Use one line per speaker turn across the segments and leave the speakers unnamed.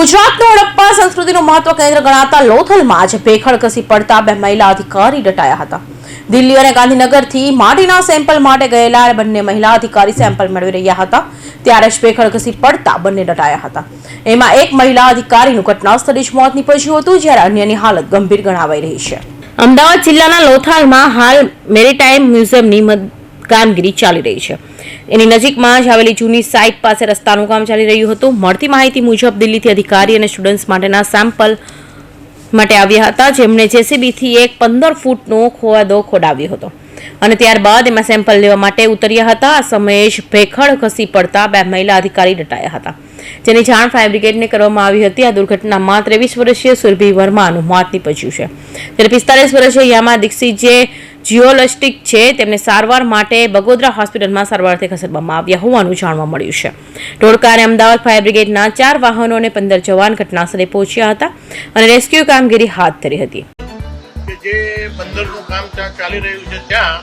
ગુજરાતનું હડપ્પા સંસ્કૃતિનું મહત્વ કેન્દ્ર ગણાતા લોથલમાં જ ભેખડ ઘસી પડતા બે મહિલા અધિકારી દટાયા હતા. દિલ્હી અને ગાંધીનગરથી માટીના સેમ્પલ માટે ગયેલા બંને મહિલા અધિકારી સેમ્પલ મેળવી રહ્યા હતા. ત્યારે જ ભેખડ ઘસી પડતા બંને દટાયા હતા. એમાં એક મહિલા અધિકારીનું ઘટના સ્થળે જ મોત નીપજ્યું હતું, જ્યારે અન્યની હાલત ગંભીર ગણાવાઈ રહી છે. અમદાવાદ જિલ્લાના લોથાલમાં હાલ મેરીટાઈમ મ્યુઝિયમની કામગીરી ચાલી રહી છે. એની નજીકમાં જ આવેલી જૂની સાઇટ પાસે રસ્તાનું કામ ચાલી રહ્યું હતું. મળતી માહિતી મુજબ દિલ્હીથી અધિકારી અને સ્ટુડન્ટ્સ માટેના સેમ્પલ માટે આવ્યા હતા. જેમણે જેસીબીથી એક પંદર ફૂટનો ખોવાદો ખોડાવ્યો હતો. અને ત્યારબાદ એમાં સેમ્પલ લેવા માટે ઉતર્યા હતા. આ સમયે જ ભેખડ ઘસી પડતા બે મહિલા અધિકારી દટાયા હતા. જેની જાણ ફાયર બ્રિગેડને કરવામાં આવી હતી. આ દુર્ઘટનામાં ત્રેવીસ વર્ષીય સુરભી વર્માનું મોત નીપજ્યું છે. ત્યારે પિસ્તાલીસ વર્ષીય યામા દીક્ષિત જે જીઓલોસ્ટિક છે, તેમને સારવાર માટે બગોદરા હોસ્પિટલમાં સારવારથી ખસેડવામાં આવ્યા હોવાનું જાણવા મળ્યું છે. ટોળકા અને અમદાવાદ ફાયર બ્રિગેડના ચાર વાહનો અને પંદર જવાન ઘટનાસ્થળે પહોંચ્યા હતા અને રેસ્ક્યુ કામગીરી હાથ ધરી હતી.
જે બંદરનું કામ ત્યાં ચાલી રહ્યું છે, ત્યાં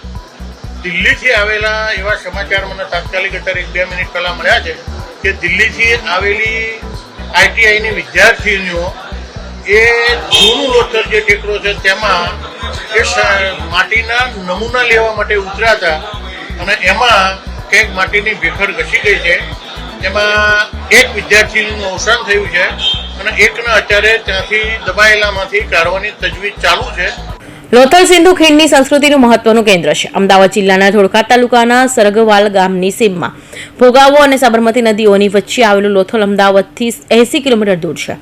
દિલ્હીથી આવેલા એવા સમાચાર મને તાત્કાલિક અત્યારે એક બે મિનિટ પહેલા મળ્યા છે કે દિલ્હીથી આવેલી આઈટીઆઈની વિદ્યાર્થીનીઓ એ જૂનું લોથલ જે ટેકરો છે, તેમાં એ માટીના નમૂના લેવા માટે ઉતર્યા હતા અને એમાં કંઈક માટીની ભેખડ ઘસી ગઈ છે. એમાં એક વિદ્યાર્થીનું અવસાન થયું છે અને એકના અત્યારે ત્યાંથી દબાયેલામાંથી કાઢવાની તજવીજ ચાલુ છે.
લોથલ સિંધુ ખીણની સંસ્કૃતિનું મહત્વનું કેન્દ્ર છે. અમદાવાદ જિલ્લાના ધોળકા તાલુકાના સરગવાલ ગામની સીમમાં ભોગાવો અને સાબરમતી નદીઓની વચ્ચે આવેલું લોથલ અમદાવાદથી એસી કિલોમીટર દૂર છે.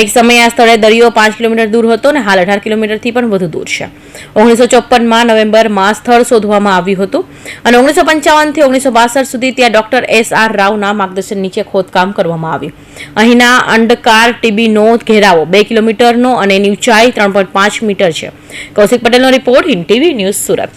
એક સમયે આ સ્થળે દરિયો પાંચ કિલોમીટર દૂર હતો અને હાલ અઢાર કિલોમીટરથી પણ વધુ દૂર છે. ઓગણીસો ચોપ્પનમાં નવેમ્બરમાં સ્થળ શોધવામાં આવ્યું હતું અને ઓગણીસો પંચાવનથી ઓગણીસો બાસઠ સુધી ત્યાં ડોક્ટર એસ આર રાવના માર્ગદર્શન નીચે ખોદકામ કરવામાં આવ્યું. અહીંના અંડકાર ટીબીનો ઘેરાવો બે કિલોમીટરનો અને એની ઊંચાઈ ત્રણ પોઈન્ટ પાંચ મીટર છે. કૌશિક પટેલનો report in TV news Surat.